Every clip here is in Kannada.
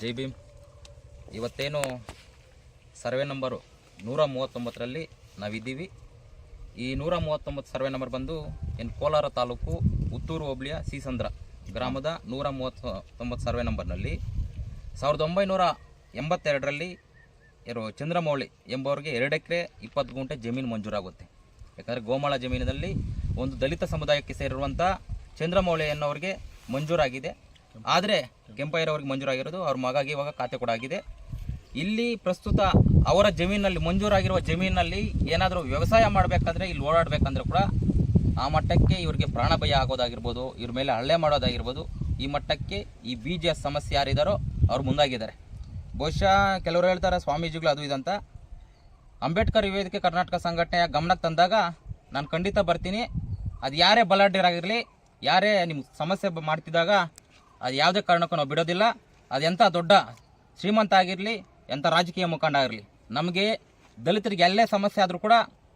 ಜೈ ಭೀಮ್ ಇವತ್ತೇನು ಸರ್ವೆ ನಂಬರು ನೂರ ಮೂವತ್ತೊಂಬತ್ತರಲ್ಲಿ ನಾವಿದ್ದೀವಿ. ಈ ನೂರ ಮೂವತ್ತೊಂಬತ್ತು ಸರ್ವೆ ನಂಬರ್ ಬಂದು ಏನು ಕೋಲಾರ ತಾಲೂಕು ಉತ್ತೂರು ಹೋಬಳಿಯ ಸೀಸಂದ್ರ ಗ್ರಾಮದ ನೂರ ಮೂವತ್ತೊಂಬತ್ತು ಸರ್ವೆ ನಂಬರ್ನಲ್ಲಿ. ಸಾವಿರದ ಒಂಬೈನೂರ ಎಂಬತ್ತೆರಡರಲ್ಲಿ ಇರೋ ಚಂದ್ರಮೌಳಿ ಎಂಬವರಿಗೆ ಎರಡು ಎಕರೆ ಇಪ್ಪತ್ತು ಗುಂಟೆ ಜಮೀನು ಮಂಜೂರಾಗುತ್ತೆ. ಯಾಕಂದರೆ ಗೋಮಾಳ ಜಮೀನಿನಲ್ಲಿ ಒಂದು ದಲಿತ ಸಮುದಾಯಕ್ಕೆ ಸೇರಿರುವಂಥ ಚಂದ್ರಮೌಳಿ ಎನ್ನುವರಿಗೆ ಮಂಜೂರಾಗಿದೆ. ಆದರೆ ಕೆಂಪಯ್ಯರವ್ರಿಗೆ ಮಂಜೂರಾಗಿರೋದು ಅವ್ರ ಮಗಾಗಿ ಇವಾಗ ಖಾತೆ ಕೂಡ ಆಗಿದೆ. ಇಲ್ಲಿ ಪ್ರಸ್ತುತ ಅವರ ಜಮೀನಲ್ಲಿ ಮಂಜೂರಾಗಿರುವ ಜಮೀನಲ್ಲಿ ಏನಾದರೂ ವ್ಯವಸಾಯ ಮಾಡಬೇಕಾದ್ರೆ ಇಲ್ಲಿ ಓಡಾಡಬೇಕಂದ್ರೆ ಕೂಡ ಆ ಮಟ್ಟಕ್ಕೆ ಇವರಿಗೆ ಪ್ರಾಣ ಭಯ ಆಗೋದಾಗಿರ್ಬೋದು, ಇವ್ರ ಮೇಲೆ ಹಳ್ಳೆ ಮಾಡೋದಾಗಿರ್ಬೋದು, ಈ ಮಟ್ಟಕ್ಕೆ ಈ ಬೀಜ ಸಮಸ್ಯೆ ಯಾರಿದ್ದಾರೋ ಅವ್ರು ಮುಂದಾಗಿದ್ದಾರೆ. ಬಹುಶಃ ಕೆಲವರು ಹೇಳ್ತಾರೆ, ಸ್ವಾಮೀಜಿಗಳು ಅದು ಇದಂತ. ಅಂಬೇಡ್ಕರ್ ವಿವೇದಿಕೆ ಕರ್ನಾಟಕ ಸಂಘಟನೆಯ ಗಮನಕ್ಕೆ ತಂದಾಗ ನಾನು ಖಂಡಿತ ಬರ್ತೀನಿ. ಅದು ಯಾರೇ ಬಲಾಢ್ಯರಾಗಿರಲಿ, ಯಾರೇ ನಿಮ್ಮ ಸಮಸ್ಯೆ ಬ- ಮಾಡ್ತಿದ್ದಾಗ ಅದು ಯಾವುದೇ ಕಾರಣಕ್ಕೂ ನಾವು ಬಿಡೋದಿಲ್ಲ. ಎಂಥ ದೊಡ್ಡ ಶ್ರೀಮಂತ ಆಗಿರಲಿ, ಎಂಥ ರಾಜಕೀಯ ಮುಖಂಡ ಆಗಿರಲಿ, ನಮಗೆ ದಲಿತರಿಗೆ ಎಲ್ಲೇ ಸಮಸ್ಯೆ ಆದರೂ ಕೂಡ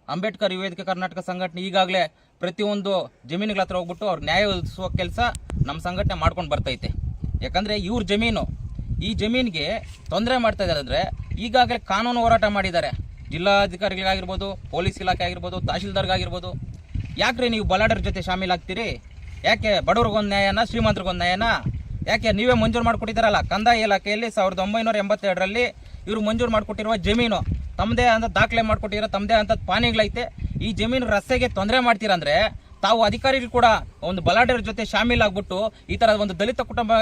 ಅಂಬೇಡ್ಕರ್ ವಿವೇದಿಕ ಕರ್ನಾಟಕ ಸಂಘಟನೆ ಈಗಾಗಲೇ ಪ್ರತಿಯೊಂದು ಜಮೀನುಗಳ ಹತ್ರ ಹೋಗ್ಬಿಟ್ಟು ಅವ್ರು ನ್ಯಾಯ ಒದಗಿಸುವ ಕೆಲಸ ನಮ್ಮ ಸಂಘಟನೆ ಮಾಡ್ಕೊಂಡು ಬರ್ತೈತೆ. ಯಾಕಂದರೆ ಇವ್ರ ಜಮೀನು, ಈ ಜಮೀನಿಗೆ ತೊಂದರೆ ಮಾಡ್ತಾ ಇದ್ದಾರೆ ಅಂದರೆ ಈಗಾಗಲೇ ಕಾನೂನು ಹೋರಾಟ ಮಾಡಿದ್ದಾರೆ. ಜಿಲ್ಲಾಧಿಕಾರಿಗಳಿಗಾಗಿರ್ಬೋದು, ಪೊಲೀಸ್ ಇಲಾಖೆ ಆಗಿರ್ಬೋದು, ತಹಶೀಲ್ದಾರ್ಗಾಗಿರ್ಬೋದು. ಯಾಕ್ರಿ ನೀವು ಬಲಾಢ್ಯರ ಜೊತೆ ಶಾಮೀಲಾಗ್ತೀರಿ ಯಾಕೆ ಬಡವ್ರಿಗೊಂದು ನ್ಯಾಯನ ಶ್ರೀಮಂತರಿಗೊಂದು ನ್ಯಾಯನ? ಯಾಕೆ ನೀವೇ ಮಂಜೂರು ಮಾಡಿಕೊಟ್ಟಿದ್ದಾರಲ್ಲ? ಕಂದಾಯ ಇಲಾಖೆಯಲ್ಲಿ ಸಾವಿರದ ಒಂಬೈನೂರ ಎಂಬತ್ತೆರಡರಲ್ಲಿ ಇವರು ಮಂಜೂರು ಮಾಡಿಕೊಟ್ಟಿರುವ ಜಮೀನು. ತಮ್ಮದೇ ಅಂತ ದಾಖಲೆ ಮಾಡಿಕೊಟ್ಟಿರೋ ತಮ್ಮದೇ ಅಂತ ಪಾನಿಗಳೈತೆ. ಈ ಜಮೀನು ರಸ್ತೆಗೆ ತೊಂದರೆ ಮಾಡ್ತೀರಂದ್ರೆ ತಾವು ಅಧಿಕಾರಿಗಳು ಕೂಡ ಒಂದು ಬಲಾಢ್ಯರ ಜೊತೆ ಶಾಮೀಲಾಗ್ಬಿಟ್ಟು ಈ ಥರ ಒಂದು ದಲಿತ ಕುಟುಂಬ,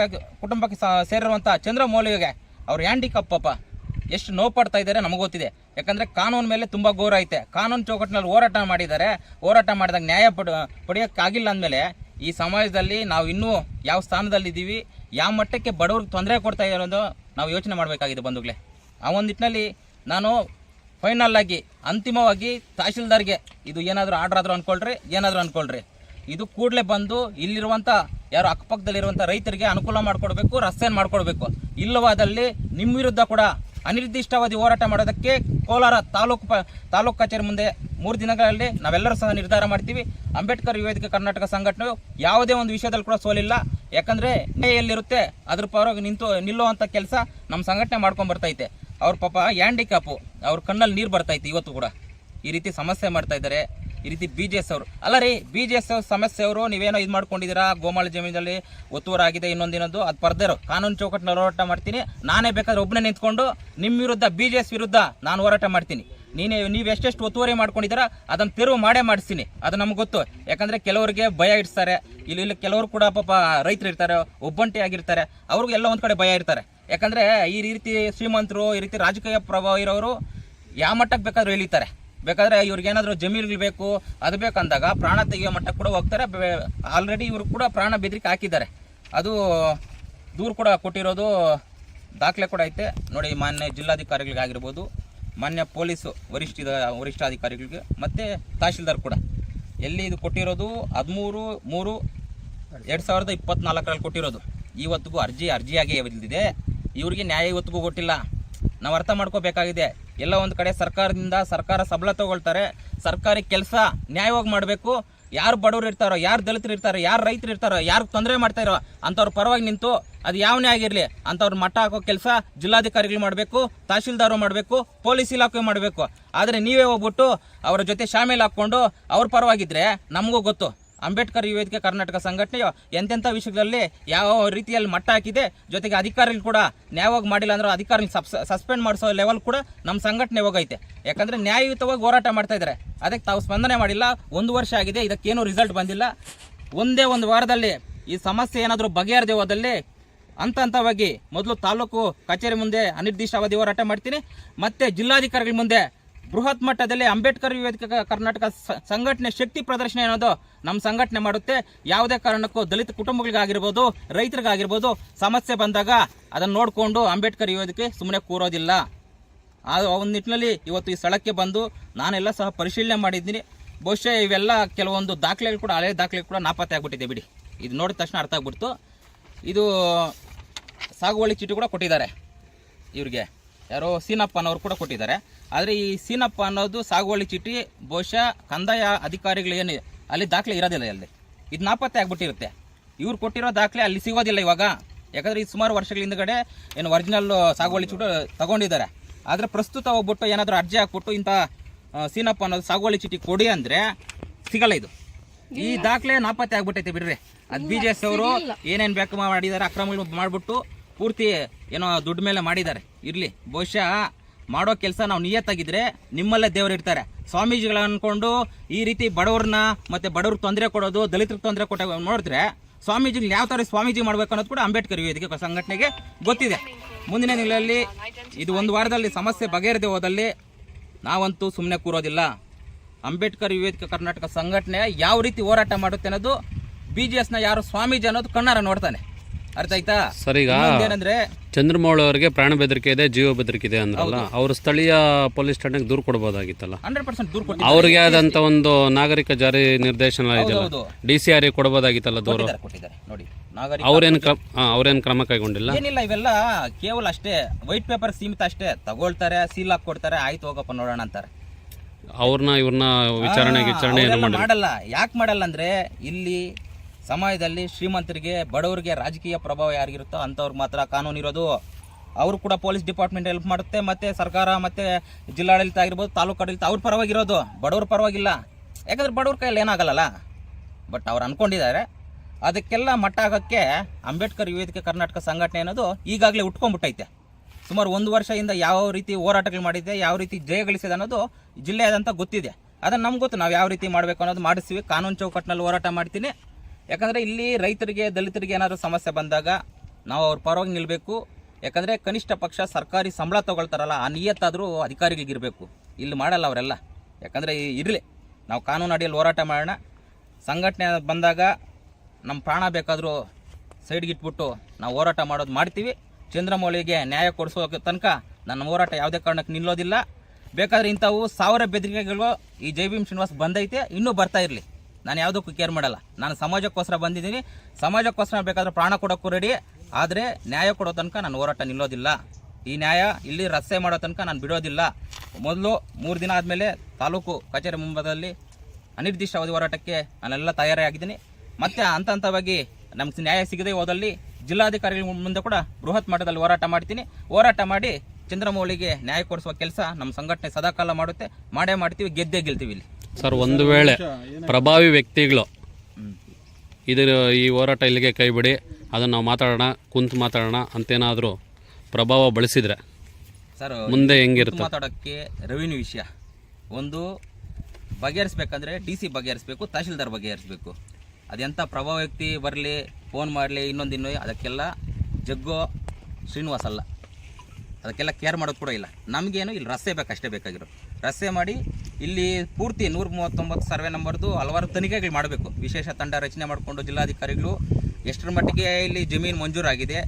ಕುಟುಂಬಕ್ಕೆ ಸೇರಿರುವಂಥ ಚಂದ್ರಮೌಳಿಗೆ ಅವ್ರು ಹ್ಯಾಂಡಿಕಪ್ ಪಾಪ. ಎಷ್ಟು ನೋವು ಪಡ್ತಾ ಇದ್ದಾರೆ ನಮಗೆ ಗೊತ್ತಿದೆ. ಯಾಕಂದರೆ ಕಾನೂನು ಮೇಲೆ ತುಂಬ ಗೌರವ ಐತೆ. ಕಾನೂನು ಚೌಕಟ್ಟಿನಲ್ಲಿ ಹೋರಾಟ ಮಾಡಿದ್ದಾರೆ. ಹೋರಾಟ ಮಾಡಿದಾಗ ನ್ಯಾಯ ಪಡ, ಪಡೆಯೋಕ್ಕಾಗಿಲ್ಲ ಅಂದಮೇಲೆ ಈ ಸಮಾಜದಲ್ಲಿ ನಾವು ಇನ್ನೂ ಯಾವ ಸ್ಥಾನದಲ್ಲಿದ್ದೀವಿ, ಯಾವ ಮಟ್ಟಕ್ಕೆ ಬಡವ್ರಿಗೆ ತೊಂದರೆ ಕೊಡ್ತಾ ಇರೋದು ನಾವು ಯೋಚನೆ ಮಾಡಬೇಕಾಗಿದೆ ಬಂಧುಗಳೇ. ಆ ಒಂದು ನಿಟ್ಟಿನಲ್ಲಿ ನಾನು ಫೈನಲ್ ಆಗಿ, ಅಂತಿಮವಾಗಿ ತಹಶೀಲ್ದಾರ್ಗೆ ಇದು ಏನಾದರೂ ಆರ್ಡರ್ ಆದರೂ ಅಂದ್ಕೊಳ್ರಿ ಏನಾದರೂ ಅಂದ್ಕೊಳ್ರಿ ಇದು ಕೂಡಲೇ ಬಂದು ಇಲ್ಲಿರುವಂಥ ಯಾರು ಅಕ್ಕಪಕ್ಕದಲ್ಲಿರುವಂಥ ರೈತರಿಗೆ ಅನುಕೂಲ ಮಾಡಿಕೊಡ್ಬೇಕು ರಸ್ತೆಯನ್ನು ಮಾಡಿಕೊಡ್ಬೇಕು. ಇಲ್ಲವಾದಲ್ಲಿ ನಿಮ್ಮ ವಿರುದ್ಧ ಕೂಡ ಅನಿರ್ದಿಷ್ಟಾವಧಿ ಹೋರಾಟ ಮಾಡೋದಕ್ಕೆ ಕೋಲಾರ ತಾಲೂಕು ಪ, ತಾಲೂಕು ಕಚೇರಿ ಮುಂದೆ ಮೂರು ದಿನಗಳಲ್ಲಿ ನಾವೆಲ್ಲರೂ ಸಹ ನಿರ್ಧಾರ ಮಾಡ್ತೀವಿ. ಅಂಬೇಡ್ಕರ್ ವಿವೇದಿಕೆ ಕರ್ನಾಟಕ ಸಂಘಟನೆ ಯಾವುದೇ ಒಂದು ವಿಷಯದಲ್ಲಿ ಕೂಡ ಸೋಲಿಲ್ಲ. ಯಾಕಂದರೆ ಎಲ್ಲಿರುತ್ತೆ, ಅದ್ರ ಪರವಾಗಿ ನಿಂತು ನಿಲ್ಲುವಂಥ ಕೆಲಸ ನಮ್ಮ ಸಂಘಟನೆ ಮಾಡ್ಕೊಂಡು ಬರ್ತೈತೆ ಅವ್ರ ಪಾಪ ಹ್ಯಾಂಡಿಕ್ಯಾಪು, ಅವ್ರ ಕಣ್ಣಲ್ಲಿ ನೀರು ಬರ್ತೈತೆ ಇವತ್ತು ಕೂಡ. ಈ ರೀತಿ ಸಮಸ್ಯೆ ಮಾಡ್ತಾ ಇದ್ದಾರೆ. ಈ ರೀತಿ ಬಿ ಜೆ ಎಸ್ ಅವರು. ಅಲ್ಲ ರೀ ಬಿ ಜೆ ಎಸ್ ಸಮಸ್ಯೆ ಅವರು, ನೀವೇನೋ ಇದು ಮಾಡ್ಕೊಂಡಿದ್ದೀರಾ? ಗೋಮಾಳ ಜಮೀನಲ್ಲಿ ಒತ್ತುವರಾಗಿದೆ ಇನ್ನೊಂದಿನೊಂದು ಅದು ಪರ್ದೇರು ಕಾನೂನು ಚೌಕಟ್ಟಿನಲ್ಲಿ ಹೋರಾಟ ಮಾಡ್ತೀನಿ. ನಾನೇ ಬೇಕಾದ್ರೆ ಒಬ್ಬನೇ ನಿಂತ್ಕೊಂಡು ನಿಮ್ಮ ವಿರುದ್ಧ ಬಿ ಜೆ ಎಸ್ ವಿರುದ್ಧ ನಾನು ಹೋರಾಟ ಮಾಡ್ತೀನಿ. ನೀನೇ ನೀವು ಎಷ್ಟೆಷ್ಟು ಒತ್ತುವರಿ ಮಾಡ್ಕೊಂಡಿದ್ದೀರಾ ಅದನ್ನು ತೆರವು ಮಾಡೇ ಮಾಡಿಸ್ತೀನಿ. ಅದು ನಮ್ಗೆ ಗೊತ್ತು. ಯಾಕಂದರೆ ಕೆಲವರಿಗೆ ಭಯ ಇಡ್ತಾರೆ ಇಲ್ಲಿ ಇಲ್ಲಿ ಕೆಲವರು ಕೂಡ ಪಾಪ ರೈತರು ಇರ್ತಾರೆ ಒಬ್ಬಂಟಿ ಆಗಿರ್ತಾರೆ. ಅವ್ರಿಗೂ ಎಲ್ಲ ಒಂದು ಕಡೆ ಭಯ ಇರ್ತಾರೆ. ಯಾಕಂದರೆ ಈ ರೀತಿ ಶ್ರೀಮಂತರು, ಈ ರೀತಿ ರಾಜಕೀಯ ಪ್ರಭಾವ ಇರೋರು ಯಾವ ಮಟ್ಟಕ್ಕೆ ಬೇಕಾದರೂ ಎಳಿತಾರೆ. ಬೇಕಾದ್ರೆ ಇವ್ರಿಗೆ ಏನಾದರೂ ಜಮೀನುಗಳು ಬೇಕು, ಅದು ಬೇಕಂದಾಗ ಪ್ರಾಣ ತೆಗೆಯೋ ಮಟ್ಟಕ್ಕೆ ಕೂಡ ಹೋಗ್ತಾರೆ. ಆಲ್ರೆಡಿ ಇವರು ಕೂಡ ಪ್ರಾಣ ಬೆದರಿಕೆ ಹಾಕಿದ್ದಾರೆ. ಅದು ದೂರು ಕೂಡ ಕೊಟ್ಟಿರೋದು, ದಾಖಲೆ ಕೂಡ ಐತೆ. ನೋಡಿ, ಮಾನ್ಯ ಜಿಲ್ಲಾಧಿಕಾರಿಗಳಿಗಾಗಿರ್ಬೋದು. ಮಾನ್ಯ ಪೊಲೀಸು ವರಿಷ್ಠ ವರಿಷ್ಠಾಧಿಕಾರಿಗಳಿಗೆ, ಮತ್ತು ತಹಶೀಲ್ದಾರ್ ಕೂಡ. ಎಲ್ಲಿ ಇದು ಕೊಟ್ಟಿರೋದು? ಹದಿಮೂರು, ಮೂರು, ಎರಡು ಸಾವಿರದ ಇಪ್ಪತ್ನಾಲ್ಕರಲ್ಲಿ ಕೊಟ್ಟಿರೋದು. ಇವತ್ತಿಗೂ ಅರ್ಜಿ, ಅರ್ಜಿಯಾಗಿ ಇಲ್ದಿದೆ ಇವರಿಗೆ ನ್ಯಾಯ ಇವತ್ತಿಗೂ ಕೊಟ್ಟಿಲ್ಲ. ನಾವು ಅರ್ಥ ಮಾಡ್ಕೋಬೇಕಾಗಿದೆ. ಎಲ್ಲ ಒಂದು ಕಡೆ ಸರ್ಕಾರದಿಂದ ಸರ್ಕಾರ ಸಬಲ ತಗೊಳ್ತಾರೆ. ಸರ್ಕಾರಿ ಕೆಲಸ ನ್ಯಾಯವಾಗಿ ಮಾಡಬೇಕು. ಯಾರು ಬಡವರು ಇರ್ತಾರೋ, ಯಾರು ದಲಿತರು ಇರ್ತಾರೋ, ಯಾರು ರೈತರು ಇರ್ತಾರೋ, ಯಾರು ತೊಂದರೆ ಮಾಡ್ತಾ ಇರೋ ಅಂಥವ್ರ ಪರವಾಗಿ ನಿಂತು ಅದು ಯಾವನೇ ಆಗಿರಲಿ ಅಂಥವ್ರ ಮಟ್ಟ ಹಾಕೋ ಕೆಲಸ ಜಿಲ್ಲಾಧಿಕಾರಿಗಳು ಮಾಡಬೇಕು, ತಹಶೀಲ್ದಾರು ಮಾಡಬೇಕು, ಪೊಲೀಸ್ ಇಲಾಖೆ ಮಾಡಬೇಕು. ಆದರೆ ನೀವೇ ಹೋಗ್ಬಿಟ್ಟು ಅವರ ಜೊತೆ ಶಾಮೇಲ್ ಹಾಕ್ಕೊಂಡು ಅವ್ರ ಪರವಾಗಿದ್ದರೆ ನಮಗೂ ಗೊತ್ತು. ಅಂಬೇಡ್ಕರ್ ವೇದಿಕೆ ಕರ್ನಾಟಕ ಸಂಘಟನೆಯು ಎಂತೆಂಥ ವಿಷಯದಲ್ಲಿ ಯಾವ ರೀತಿಯಲ್ಲಿ ಮಟ್ಟ ಹಾಕಿದೆ, ಜೊತೆಗೆ ಅಧಿಕಾರಿಗಳು ಕೂಡ ನ್ಯಾಯವಾಗಿ ಮಾಡಿಲ್ಲ ಅಂದ್ರೆ ಅಧಿಕಾರಿ ಸಸ್ಪೆಂಡ್ ಮಾಡಿಸೋ ಲೆವೆಲ್ ಕೂಡ ನಮ್ಮ ಸಂಘಟನೆ ಹೋಗೈತೆ. ಯಾಕಂದ್ರೆ ನ್ಯಾಯಯುತವಾಗಿ ಹೋರಾಟ ಮಾಡ್ತಾ ಇದ್ದಾರೆ. ಅದಕ್ಕೆ ತಾವು ಸ್ಪಂದನೆ ಮಾಡಿಲ್ಲ, ಒಂದು ವರ್ಷ ಆಗಿದೆ, ಇದಕ್ಕೇನು ರಿಸಲ್ಟ್ ಬಂದಿಲ್ಲ. ಒಂದೇ ಒಂದು ವಾರದಲ್ಲಿ ಈ ಸಮಸ್ಯೆ ಏನಾದರೂ ಬಗೆಹರದೆ ಹೋದಲ್ಲಿ ಹಂತ ಹಂತವಾಗಿ ಮೊದಲು ತಾಲೂಕು ಕಚೇರಿ ಮುಂದೆ ಅನಿರ್ದಿಷ್ಟಾವಧಿ ಹೋರಾಟ ಮಾಡ್ತೀನಿ. ಮತ್ತೆ ಜಿಲ್ಲಾಧಿಕಾರಿಗಳ ಮುಂದೆ ಬೃಹತ್ ಮಟ್ಟದಲ್ಲಿ ಅಂಬೇಡ್ಕರ್ ವೇದಿಕೆ ಕರ್ನಾಟಕ ಸಂಘಟನೆ ಶಕ್ತಿ ಪ್ರದರ್ಶನ ಅನ್ನೋದು ನಮ್ಮ ಸಂಘಟನೆ ಮಾಡುತ್ತೆ. ಯಾವುದೇ ಕಾರಣಕ್ಕೂ ದಲಿತ ಕುಟುಂಬಗಳಿಗಾಗಿರ್ಬೋದು, ರೈತರಿಗಾಗಿರ್ಬೋದು ಸಮಸ್ಯೆ ಬಂದಾಗ ಅದನ್ನು ನೋಡಿಕೊಂಡು ಅಂಬೇಡ್ಕರ್ ವೇದಿಕೆ ಸುಮ್ಮನೆ ಕೂರೋದಿಲ್ಲ. ಆ ಒಂದು ನಿಟ್ಟಿನಲ್ಲಿ ಇವತ್ತು ಈ ಸ್ಥಳಕ್ಕೆ ಬಂದು ನಾನೆಲ್ಲ ಸಹ ಪರಿಶೀಲನೆ ಮಾಡಿದ್ದೀನಿ. ಬಹುಶಃ ಇವೆಲ್ಲ ಕೆಲವೊಂದು ದಾಖಲೆಗಳು ಕೂಡ ಹಳೆಯ ದಾಖಲೆ ಕೂಡ ನಾಪತ್ತೆ ಆಗಿಬಿಟ್ಟಿದೆ ಬಿಡಿ. ಇದು ನೋಡಿದ ತಕ್ಷಣ ಅರ್ಥ ಆಗ್ಬಿಡ್ತು. ಇದು ಸಾಗುವಳಿ ಚೀಟಿ ಕೂಡ ಕೊಟ್ಟಿದ್ದಾರೆ ಇವ್ರಿಗೆ. ಯಾರೋ ಸೀನಪ್ಪ ಅನ್ನೋರು ಕೂಡ ಕೊಟ್ಟಿದ್ದಾರೆ. ಆದರೆ ಈ ಸೀನಪ್ಪ ಅನ್ನೋದು ಸಾಗುವಳಿ ಚೀಟಿ ಬಹುಶಃ ಕಂದಾಯ ಅಧಿಕಾರಿಗಳು ಏನು ಅಲ್ಲಿ ದಾಖಲೆ ಇರೋದಿಲ್ಲ ಅಲ್ಲಿ ಇದು ನಾಪತ್ತೆ ಆಗಿಬಿಟ್ಟಿರುತ್ತೆ. ಇವ್ರು ಕೊಟ್ಟಿರೋ ದಾಖಲೆ ಅಲ್ಲಿ ಸಿಗೋದಿಲ್ಲ ಇವಾಗ. ಯಾಕಂದರೆ ಈ ಸುಮಾರು ವರ್ಷಗಳ ಹಿಂದ್ಗಡೆ ಏನು ಒರಿಜಿನಲ್ ಸಾಗುವಳಿ ಚೀಟಿ ತಗೊಂಡಿದ್ದಾರೆ. ಆದರೆ ಪ್ರಸ್ತುತ ಹೋಗ್ಬಿಟ್ಟು ಏನಾದರೂ ಅರ್ಜಿ ಹಾಕ್ಬಿಟ್ಟು ಇಂಥ ಸೀನಪ್ಪ ಅನ್ನೋದು ಸಾಗುವಳಿ ಚೀಟಿ ಕೊಡಿ ಅಂದರೆ ಸಿಗಲ್ಲ ಇದು. ಈ ದಾಖಲೆ ನಾಪತ್ತೆ ಆಗ್ಬಿಟ್ಟೈತೆ ಬಿಡ್ರಿ. ಅದು ಬಿ ಜೆ ಎಸ್ ಅವರು ಏನೇನು ಬೇಕು ಮಾಡಿದ್ದಾರೆ ಅಕ್ರಮಗಳು ಮಾಡ್ಬಿಟ್ಟು ಪೂರ್ತಿ ಏನೋ ದುಡ್ಡು ಮೇಲೆ ಮಾಡಿದ್ದಾರೆ. ಇರಲಿ, ಬಹುಶಃ ಮಾಡೋ ಕೆಲಸ ನಾವು ನಿಯತ್ತಾಗಿದ್ರೆ ನಿಮ್ಮಲ್ಲೇ ದೇವರು ಇರ್ತಾರೆ. ಸ್ವಾಮೀಜಿಗಳು ಅಂದ್ಕೊಂಡು ಈ ರೀತಿ ಬಡವ್ರನ್ನ ಮತ್ತು ಬಡವ್ರಿಗೆ ತೊಂದರೆ ಕೊಡೋದು, ದಲಿತರಿಗೆ ತೊಂದರೆ ಕೊಟ್ಟ ನೋಡಿದ್ರೆ ಸ್ವಾಮೀಜಿಗಳು ಯಾವ ಥರ ಸ್ವಾಮೀಜಿ ಮಾಡಬೇಕು ಅನ್ನೋದು ಕೂಡ ಅಂಬೇಡ್ಕರ್ ವೇದಿಕೆ ಸಂಘಟನೆಗೆ ಗೊತ್ತಿದೆ. ಮುಂದಿನ ದಿನಗಳಲ್ಲಿ ಇದು ಒಂದು ವಾರದಲ್ಲಿ ಸಮಸ್ಯೆ ಬಗೆಹರಿದೆ ಹೋದಲ್ಲಿ ನಾವಂತೂ ಸುಮ್ಮನೆ ಕೂರೋದಿಲ್ಲ. ಅಂಬೇಡ್ಕರ್ ವಿವೇಕ ಕರ್ನಾಟಕ ಸಂಘಟನೆ ಯಾವ ರೀತಿ ಹೋರಾಟ ಮಾಡುತ್ತೆ ಅನ್ನೋದು ಬಿ ಜಿ ಎಸ್ನ ಯಾರು ಸ್ವಾಮೀಜಿ ಅನ್ನೋದು ಕಣ್ಣಾರ ನೋಡ್ತಾನೆ. ಅರ್ಥ ಆಯ್ತಾ? ಸರ್ ಈಗ ಏನಂದ್ರೆ ಚಂದ್ರಮೌಳ ಅವರಿಗೆ ಪ್ರಾಣ ಬೆದರಿಕೆ ಇದೆ ಜೀವ ಬೆದರಿಕೆ ಇದೆ ಅಂದ್ರಲ್ಲ ಅವರು ಸ್ಥಳೀಯ ಪೊಲೀಸ್ ಠಾಣೆಗೆ ದೂರು ಕೊಡಬಹುದಾಗಿತ್ತಲ್ಲ ಹಂಡ್ರೆಡ್ ಪರ್ಸೆಂಟ್ ದೂರ ಕೊಟ್ಟಿದ್ದಾರೆ. ಅವ್ರಿಗೆ ಆದಂತ ಒಂದು ನಾಗರಿಕ ಜಾರಿ ನಿರ್ದೇಶನ ಇದೆಯಲ್ಲ ಹೌದು. ಡಿ ಸಿ ಆರ್ ಕೊಡಬಹುದಾಗಿತ್ತಲ್ಲ ದೂರು? ಕೊಟ್ಟಿದ್ದಾರೆ ಕೊಟ್ಟಿದ್ದಾರೆ. ನೋಡಿ ನಾಗರಿಕ ಅವ್ರೇನು ಕ್ರಮ ಅವ್ರೇನು ಕ್ರಮ ಕೈಗೊಂಡಿಲ್ಲ? ಏನಿಲ್ಲ ಇವೆಲ್ಲ ಕೇವಲ ಅಷ್ಟೇ ವೈಟ್ ಪೇಪರ್ ಸೀಮಿತ ಅಷ್ಟೇ. ತಗೊಳ್ತಾರೆ ಸೀಲ್ ಹಾಕಿ ಕೊಡ್ತಾರೆ ಆಯ್ತು ಹೋಗಪ್ಪ ನೋಡೋಣ ಅಂತಾರೆ. ಅವ್ರನ್ನ ಇವ್ರನ್ನ ವಿಚಾರಣೆ ಆ, ವಿಚಾರಣೆ ಏನು ಅವ್ರೆಲ್ಲ ಮಾಡಿ ಮಾಡಲ್ಲ. ಯಾಕೆ ಮಾಡಲ್ಲ ಅಂದ್ರೆ ಇಲ್ಲಿ ಸಮಾಜದಲ್ಲಿ ಶ್ರೀಮಂತರಿಗೆ, ಬಡವರಿಗೆ ರಾಜಕೀಯ ಪ್ರಭಾವ ಯಾರಿಗಿರುತ್ತೋ ಅಂಥವ್ರಿಗೆ ಮಾತ್ರ ಕಾನೂನು ಇರೋದು. ಅವರು ಕೂಡ ಪೊಲೀಸ್ ಡಿಪಾರ್ಟ್ಮೆಂಟ್ ಹೆಲ್ಪ್ ಮಾಡುತ್ತೆ, ಮತ್ತು ಸರ್ಕಾರ, ಮತ್ತು ಜಿಲ್ಲಾಡಳಿತ ಆಗಿರ್ಬೋದು ತಾಲೂಕು ಆಡಳಿತ ಅವ್ರ ಪರವಾಗಿರೋದು. ಬಡವ್ರ ಪರವಾಗಿಲ್ಲ. ಯಾಕಂದ್ರೆ ಬಡವ್ರ ಕೈಯಲ್ಲಿ ಏನಾಗಲ್ಲ ಬಟ್ ಅವ್ರು ಅಂದ್ಕೊಂಡಿದ್ದಾರೆ ಅದಕ್ಕೆಲ್ಲ ಮಟ್ಟ ಆಗೋಕ್ಕೆ ಅಂಬೇಡ್ಕರ್ ವೇದಿಕೆ ಕರ್ನಾಟಕ ಸಂಘಟನೆ ಅನ್ನೋದು ಈಗಾಗಲೇ ಉಟ್ಕೊಂಡ್ಬಿಟ್ಟೈತೆ. ಸುಮಾರು ಒಂದು ವರ್ಷದಿಂದ ಯಾವ ರೀತಿ ಹೋರಾಟಗಳು ಮಾಡಿದೆ, ಯಾವ ರೀತಿ ಜಯ ಗಳಿಸಿದೆ ಅನ್ನೋದು ಜಿಲ್ಲೆಯಾದಂಥ ಗೊತ್ತಿದೆ. ಅದನ್ನು ನಮ್ಗೆ ಗೊತ್ತು. ನಾವು ಯಾವ ರೀತಿ ಮಾಡಬೇಕು ಅನ್ನೋದು ಮಾಡಿಸ್ತೀವಿ. ಕಾನೂನು ಚೌಕಟ್ಟಿನಲ್ಲಿ ಹೋರಾಟ ಮಾಡ್ತೀನಿ. ಯಾಕಂದ್ರೆ ಇಲ್ಲಿ ರೈತರಿಗೆ, ದಲಿತರಿಗೆ ಏನಾದರೂ ಸಮಸ್ಯೆ ಬಂದಾಗ ನಾವು ಅವ್ರ ಪರವಾಗಿ ನಿಲ್ಲಬೇಕು ಯಾಕಂದ್ರೆ ಕನಿಷ್ಠ ಪಕ್ಷ ಸರ್ಕಾರಿ ಸಂಬಳ ತಗೊಳ್ತಾರಲ್ಲ, ಆ ನಿಯತ್ತಾದರೂ ಅಧಿಕಾರಿಗಳಿಗಿರಬೇಕು ಇಲ್ಲಿ ಮಾಡಲ್ಲ ಅವರೆಲ್ಲ. ಯಾಕಂದ್ರೆ ಇರಲಿ. ನಾವು ಕಾನೂನು ಅಡಿಯಲ್ಲಿ ಹೋರಾಟ ಮಾಡೋಣ. ಸಂಘಟನೆ ಬಂದಾಗ ನಮ್ಮ ಪ್ರಾಣ ಬೇಕಾದರೂ ಸೈಡ್ಗೆ ಇಟ್ಬಿಟ್ಟು ನಾವು ಹೋರಾಟ ಮಾಡೋದು ಮಾಡ್ತೀವಿ. ಚಂದ್ರಮೌಳಿಗೆ ನ್ಯಾಯ ಕೊಡಿಸೋ ತನಕ ನನ್ನ ಹೋರಾಟ ಯಾವುದೇ ಕಾರಣಕ್ಕೆ ನಿಲ್ಲೋದಿಲ್ಲ. ಬೇಕಾದ್ರೆ ಇಂಥವು ಸಾವಿರ ಬೆದರಿಕೆಗಳು ಈ ಜೈ ಭೀಮ್ ಶ್ರೀನಿವಾಸ್ ಬಂದೈತೆ, ಇನ್ನೂ ಬರ್ತಾ ಇರಲಿ. ನಾನು ಯಾವುದಕ್ಕೂ ಕೇರ್ ಮಾಡಲ್ಲ. ನಾನು ಸಮಾಜಕ್ಕೋಸ್ಕರ ಬಂದಿದ್ದೀನಿ. ಸಮಾಜಕ್ಕೋಸ್ಕರ ಬೇಕಾದ್ರೆ ಪ್ರಾಣ ಕೊಡೋಕ್ಕೂ ರೆಡಿ ಆದರೆ ನ್ಯಾಯ ಕೊಡೋ ತನಕ ನಾನು ಹೋರಾಟ ನಿಲ್ಲೋದಿಲ್ಲ. ಈ ನ್ಯಾಯ ಇಲ್ಲಿ ರಸ್ತೆ ಮಾಡೋ ತನಕ ನಾನು ಬಿಡೋದಿಲ್ಲ. ಮೊದಲು ಮೂರು ದಿನ ಆದಮೇಲೆ ತಾಲೂಕು ಕಚೇರಿ ಮುಂಭಾಗದಲ್ಲಿ ಅನಿರ್ದಿಷ್ಟ ಅವಧಿ ಹೋರಾಟಕ್ಕೆ ನಾನೆಲ್ಲ ತಯಾರಿಯಾಗಿದ್ದೀನಿ ಮತ್ತು ಹಂತ ಹಂತವಾಗಿ ನಮ್ಗೆ ನ್ಯಾಯ ಸಿಗದೆ ಹೋದಲ್ಲಿ ಜಿಲ್ಲಾಧಿಕಾರಿಗಳ ಮುಂದೆ ಕೂಡ ಬೃಹತ್ ಮಟ್ಟದಲ್ಲಿ ಹೋರಾಟ ಮಾಡ್ತೀನಿ. ಹೋರಾಟ ಮಾಡಿ ಚಂದ್ರಮೌಳಿಗೆ ನ್ಯಾಯ ಕೊಡಿಸುವ ಕೆಲಸ ನಮ್ಮ ಸಂಘಟನೆ ಸದಾಕಾಲ ಮಾಡುತ್ತೆ. ಮಾಡೇ ಮಾಡ್ತೀವಿ, ಗೆದ್ದೇ ಗೆಲ್ತೀವಿ ಇಲ್ಲಿ. ಸರ್ ಒಂದು ವೇಳೆ ಪ್ರಭಾವಿ ವ್ಯಕ್ತಿಗಳು ಇದರ ಈ ಹೋರಾಟ ಇಲ್ಲಿಗೆ ಕೈ ಬಿಡಿ ಅದನ್ನು ನಾವು ಮಾತಾಡೋಣ ಕುಂತು ಮಾತಾಡೋಣ ಅಂತೇನಾದರೂ ಪ್ರಭಾವ ಬಳಸಿದರೆ ಸರ್ ಮುಂದೆ ಹೆಂಗಿರುತ್ತೆ? ಮಾತಾಡೋಕ್ಕೆ ರೆವಿನ್ಯೂ ವಿಷಯ. ಒಂದು ಬಗೆಹರಿಸ್ಬೇಕಂದ್ರೆ ಡಿ ಸಿ ಬಗೆಹರಿಸ್ಬೇಕು ತಹಶೀಲ್ದಾರ್ ಬಗೆಹರಿಸ್ಬೇಕು. ಅದೆಂಥ ಪ್ರಭಾವ ವ್ಯಕ್ತಿ ಬರಲಿ ಫೋನ್ ಮಾಡಲಿ ಇನ್ನೊಂದು ಇನ್ನೊಂದು ಅದಕ್ಕೆಲ್ಲ ಜಗ್ಗೋ ಶ್ರೀನಿವಾಸ ಅಲ್ಲ. ಅದಕ್ಕೆಲ್ಲ ಕೇರ್ ಮಾಡೋದು ಕೂಡ ಇಲ್ಲ. ನಮಗೇನು ಇಲ್ಲಿ ರಸ್ತೆ ಅಷ್ಟೇ ಬೇಕಾಗಿರೋ ರಸ್ತೆ ಮಾಡಿ ಇಲ್ಲಿ ಪೂರ್ತಿ ನೂರ ಮೂವತ್ತೊಂಬತ್ತು ಸರ್ವೆ ನಂಬರ್ದು ಹಲವಾರು ತನಿಖೆಗಳು ಮಾಡಬೇಕು. ವಿಶೇಷ ತಂಡ ರಚನೆ ಮಾಡಿಕೊಂಡು ಜಿಲ್ಲಾಧಿಕಾರಿಗಳು ಎಷ್ಟರ ಮಟ್ಟಿಗೆ ಇಲ್ಲಿ ಜಮೀನು ಮಂಜೂರಾಗಿದೆ,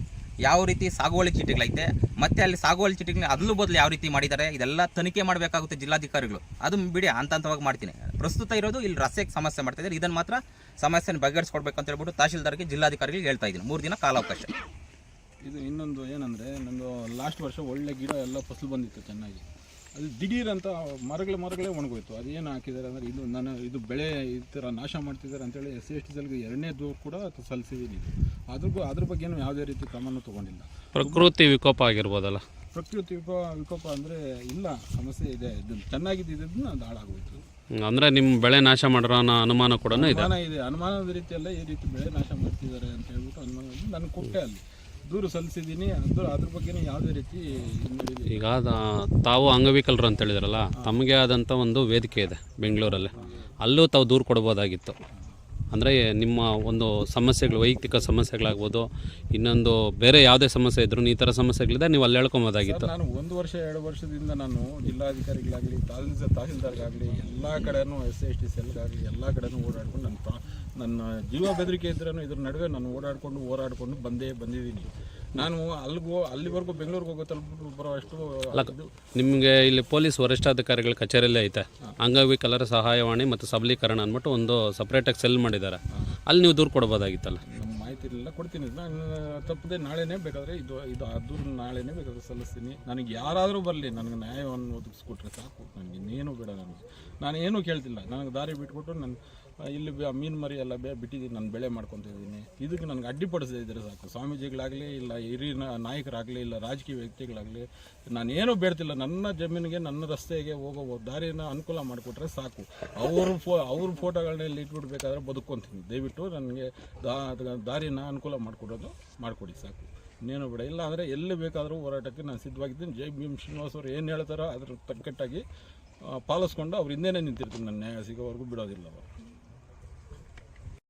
ಯಾವ ರೀತಿ ಸಾಗುವಳಿ ಚೀಟಿಗಳೈತೆ, ಮತ್ತೆ ಅಲ್ಲಿ ಸಾಗುವಳಿ ಚೀಟಿಗಳನ್ನ ಅದಲು ಬದಲು ಯಾವ ರೀತಿ ಮಾಡಿದ್ದಾರೆ, ಇದೆಲ್ಲ ತನಿಖೆ ಮಾಡಬೇಕಾಗುತ್ತೆ ಜಿಲ್ಲಾಧಿಕಾರಿಗಳು. ಅದು ಬಿಡಿ ಹಂತ ಹಂತವಾಗಿ ಮಾಡ್ತೀನಿ. ಪ್ರಸ್ತುತ ಇರೋದು ಇಲ್ಲಿ ರಸ್ತೆಗೆ ಸಮಸ್ಯೆ ಮಾಡ್ತಾ ಇದ್ದಾರೆ. ಇದನ್ನು ಮಾತ್ರ ಸಮಸ್ಯೆನ ಬಗೆಹರಿಸ್ಕೊಡ್ಬೇಕು ಅಂತ ಹೇಳ್ಬಿಟ್ಟು ತಹಶೀಲ್ದಾರ್ಗೆ ಜಿಲ್ಲಾಧಿಕಾರಿಗಳಿಗೆ ಹೇಳ್ತಾ ಇದ್ದೀನಿ. ಮೂರು ದಿನ ಕಾಲಾವಕಾಶ. ಇದು ಇನ್ನೊಂದು ಏನಂದರೆ, ನಂದು ಲಾಸ್ಟ್ ವರ್ಷ ಒಳ್ಳೆ ಗಿಡ ಎಲ್ಲ ಫಸಲು ಬಂದಿತ್ತು ಚೆನ್ನಾಗಿ. ಅದು ದಿಢೀರ್ ಅಂತ ಮರಗಳ ಮರಗಳೇ ಒಣಗೋಯ್ತು. ಅದು ಏನು ಹಾಕಿದ್ದಾರೆ ಅಂದರೆ ಇದು ನಾನು ಇದು ಬೆಳೆ ಈ ಥರ ನಾಶ ಮಾಡ್ತಿದ್ದಾರೆ ಅಂತೇಳಿ ಎಸ್ ಸಿ ಎಸ್ ಟಿ ಸಲ್ಗೆ ಎರಡನೇ ದೂರು ಕೂಡ ಸಲ್ಲಿಸಿದ್ದೀನಿ ಅದ್ರಿಗೂ ಅದ್ರ ಬಗ್ಗೆನೂ ಯಾವುದೇ ರೀತಿ ಕ್ರಮನೂ ತೊಗೊಂಡಿಲ್ಲ. ಪ್ರಕೃತಿ ವಿಕೋಪ ಆಗಿರ್ಬೋದಲ್ಲ. ಪ್ರಕೃತಿ ವಿಕೋ ವಿಕೋಪ ಅಂದರೆ ಇಲ್ಲ ಸಮಸ್ಯೆ ಇದೆ. ಇದು ಚೆನ್ನಾಗಿದ್ದಿದ್ದನ್ನು ಅದು ಹಾಳಾಗೋಯ್ತು. ಅಂದರೆ ನಿಮ್ಮ ಬೆಳೆ ನಾಶ ಮಾಡಿರೋ ಅನ್ನೋ ಅನುಮಾನ ಕೂಡ ಇದೆ. ಅನುಮಾನ ಇದೆ. ಅನುಮಾನದ ರೀತಿಯಲ್ಲ ಈ ರೀತಿ ಬೆಳೆ ನಾಶ ಮಾಡ್ತಿದ್ದಾರೆ ಅಂತ ಹೇಳ್ಬಿಟ್ಟು ಅನುಮಾನ ನನ್ನ ನಾನು ಕೊಟ್ಟೆ ಅಲ್ಲಿ. ದೂರು ಸಲ್ಲಿಸಿದ್ದೀನಿ. ಅದ್ರ ಅದ್ರ ಬಗ್ಗೆ ಯಾವುದೇ ರೀತಿ ಈಗ ತಾವು ಅಂಗವಿಕಲರು ಅಂತ ಹೇಳಿದ್ರಲ್ಲ, ತಮಗೆ ಆದಂಥ ಒಂದು ವೇದಿಕೆ ಇದೆ ಬೆಂಗಳೂರಲ್ಲಿ. ಅಲ್ಲೂ ತಾವು ದೂರು ಕೊಡ್ಬೋದಾಗಿತ್ತು. ಅಂದರೆ ನಿಮ್ಮ ಒಂದು ಸಮಸ್ಯೆಗಳು, ವೈಯಕ್ತಿಕ ಸಮಸ್ಯೆಗಳಾಗ್ಬೋದು, ಇನ್ನೊಂದು ಬೇರೆ ಯಾವುದೇ ಸಮಸ್ಯೆ ಇದ್ದರೂ ಈ ಥರ ಸಮಸ್ಯೆಗಳಿದೆ, ನೀವು ಅಲ್ಲಿ ಹೇಳ್ಕೊಬೋದಾಗಿತ್ತು. ನಾನು ಒಂದು ವರ್ಷ, ಎರಡು ವರ್ಷದಿಂದ ನಾನು ಜಿಲ್ಲಾಧಿಕಾರಿಗಳಾಗಲಿ ತಹಸೀಲ್ ತಹಸೀಲ್ದಾರ್ಗಾಗಲಿ ಎಲ್ಲ ಕಡೆನೂ ಎಸ್ ಎಸ್ ಟಿ ಸೆಲ್ಗಾಗಲಿ, ಎಲ್ಲ ಕಡೆನೂ ಓಡಾಡ್ಕೊಂಡು ನನ್ನ ನನ್ನ ಜೀವ ಬೆದರಿಕೆ ಇದ್ರೂ ಇದ್ರ ನಡುವೆ ನಾನು ಓಡಾಡಿಕೊಂಡು, ಹೋರಾಡಿಕೊಂಡು ಬಂದೇ ಬಂದಿದ್ದೀನಿ. ನಾನು ಅಲ್ಲಿಗೂ ಅಲ್ಲಿವರೆಗೂ ಬೆಂಗಳೂರಿಗೆ ಹೋಗೋ ತಲುಪಿ ಬರೋ ಅಷ್ಟು ನಿಮಗೆ ಇಲ್ಲಿ ಪೊಲೀಸ್ ವರಿಷ್ಠಾಧಿಕಾರಿಗಳ ಕಚೇರಿಯಲ್ಲೇ ಐತೆ. ಅಂಗವಿಕಲರ ಸಹಾಯವಾಣಿ ಮತ್ತು ಸಬಲೀಕರಣ ಅಂದ್ಬಿಟ್ಟು ಒಂದು ಸಪ್ರೇಟಾಗಿ ಸೆಲ್ ಮಾಡಿದ್ದಾರೆ. ಅಲ್ಲಿ ನೀವು ದೂರು ಕೊಡ್ಬೋದಾಗಿತ್ತಲ್ಲ? ನಮ್ಮ ಮಾಹಿತಿ ಇಲ್ಲ ಕೊಡ್ತೀನಿ. ನಾನು ತಪ್ಪದೆ ನಾಳೆನೇ ಬೇಕಾದರೆ ಇದು ಇದು ಅದು ನಾಳೆನೇ ಬೇಕಾದ್ರೆ ಸಲ್ಲಿಸ್ತೀನಿ. ನನಗೆ ಯಾರಾದರೂ ಬರಲಿ ನನಗೆ ನ್ಯಾಯವನ್ನು ಒದಗಿಸ್ಕೊಟ್ರೆ ಸಾಕು. ನನಗೆ ಇನ್ನೇನು ಬೇಡ ನನಗೆ. ನಾನು ಏನೂ ಕೇಳ್ತಿಲ್ಲ. ನನಗೆ ದಾರಿ ಬಿಟ್ಬಿಟ್ಟು ನನ್ನ ಇಲ್ಲಿ ಮೀನು ಮರಿ ಎಲ್ಲ ಬೇ ಬಿಟ್ಟಿದ್ದೀನಿ, ನಾನು ಬೆಳೆ ಮಾಡ್ಕೊತಿದ್ದೀನಿ ಇದಕ್ಕೆ ನನಗೆ ಅಡ್ಡಿಪಡಿಸದೇ ಇದ್ದರೆ ಸಾಕು. ಸ್ವಾಮೀಜಿಗಳಾಗಲಿ ಇಲ್ಲ ಹಿರಿಯ ನಾಯಕರಾಗಲಿ ಇಲ್ಲ ರಾಜಕೀಯ ವ್ಯಕ್ತಿಗಳಾಗಲಿ ನಾನೇನು ಬೇಡ್ತಿಲ್ಲ. ನನ್ನ ಜಮೀನಿಗೆ, ನನ್ನ ರಸ್ತೆಗೆ ಹೋಗೋ ದಾರಿನ ಅನುಕೂಲ ಮಾಡಿಕೊಟ್ರೆ ಸಾಕು. ಅವ್ರ ಫೋ ಅವ್ರ ಫೋಟೋಗಳನ್ನ ಇಲ್ಲಿ ಇಟ್ಬಿಡ್ಬೇಕಾದ್ರೆ ಬದುಕೊಂತೀನಿ ದಯವಿಟ್ಟು ನನಗೆ ದಾರಿನ ಅನುಕೂಲ ಮಾಡಿಕೊಡೋದು ಮಾಡಿಕೊಡಿ, ಸಾಕು. ಇನ್ನೇನು ಬೇಡ. ಇಲ್ಲ ಅಂದರೆ ಎಲ್ಲಿ ಬೇಕಾದರೂ ಹೋರಾಟಕ್ಕೆ ನಾನು ಸಿದ್ಧವಾಗಿದ್ದೀನಿ. ಜೈ ಭೀಮ್ ಶ್ರೀನಿವಾಸ್ ಅವರು ಏನು ಹೇಳ್ತಾರೋ ಅದ್ರ ತಕ್ಕಟ್ಟಾಗಿ ಪಾಲಿಸ್ಕೊಂಡು ಅವ್ರ ಹಿಂದೆನೇ ನಿಂತಿರ್ತೀನಿ. ನನ್ನ ನ್ಯಾಯ ಸಿಗೋವರೆಗೂ ಬಿಡೋದಿಲ್ಲ ಅವರು.